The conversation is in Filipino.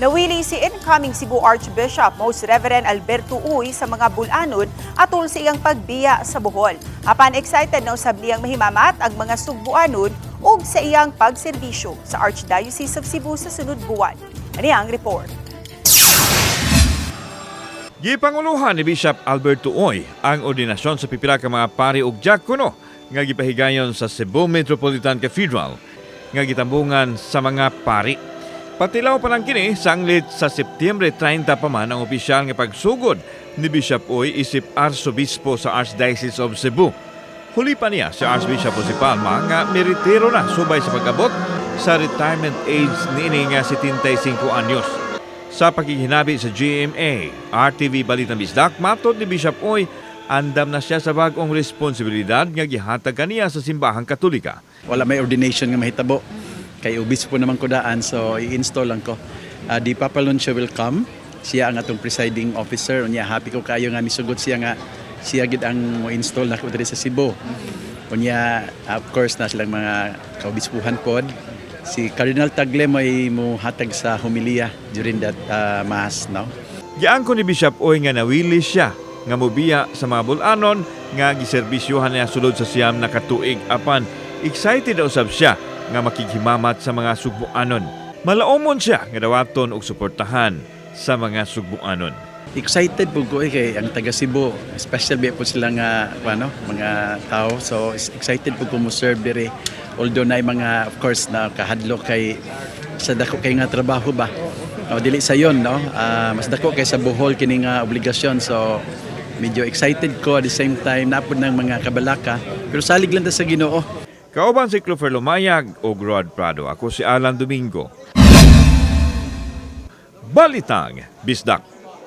Nawili si incoming Cebu Archbishop Most Reverend Alberto Uy sa mga bulanon atol sa iyang pagbiya sa Bohol. Apan excited na usab niyang mahimamat ang mga Sugbuanon ug sa iyang pagserbisyo sa Archdiocese of Cebu sa sunod buwan. Ani ang report. Gipanguluhan ni Bishop Alberto Oy ang ordinasyon sa pipila ka mga pari ug diakono nga gipahigayon sa Cebu Metropolitan Cathedral nga gitambungan sa mga pari. Patilaw pa lang kini sanglit sa Setyembre 30 pa man ang opisyal nga pagsugod ni Bishop Oy isip Arsobispo sa Archdiocese of Cebu. Huli pa niya si Archbishop Jose Palma nga meritero na subay sa pag-abot sa retirement age niini nga 75 anyos. Sa pagkikinabi sa GMA, RTV Balitang Bisdak, matod ni Bishop Oy, andam na siya sa bagong responsibilidad nga gihatag kaniya sa simbahang katolika. wala may ordination nga mahitabo kay obispo naman ko daan so i-install lang ko. Uh, di Papa Luncia will come. Siya ang atong presiding officer. Unya happy ko kayo nga misugot siya nga siya gid ang mo install na ko diri sa Cebu. Unya of course na silang mga kaobispuhan pod. Si Cardinal Tagle may mo hatag sa homilia during that uh, mass no? Giangko ni Bishop Oy nga nawili siya nga mobiya sa mga bulanon nga giserbisyuhan niya sulod sa siyam na katuig apan. Excited usab siya nga makighimamat sa mga sugbuanon. Malaomon siya nga dawaton og suportahan sa mga sugbuanon. excited po ko eh, kay ang taga Cebu. Special ba po sila nga ano mga tao. So excited po ko mo serve dire although na mga of course na kahadlok kay sa dako kay nga trabaho ba? O dili sa yon no? Ah, mas dako kay sa buhol kini nga obligasyon. So medyo excited ko at the same time napod ng mga kabalaka. Pero salig lang ta sa Ginoo Kauban si Clover Lumayag o Rod Prado. Ako si Alan Domingo. Balitang Bisdak.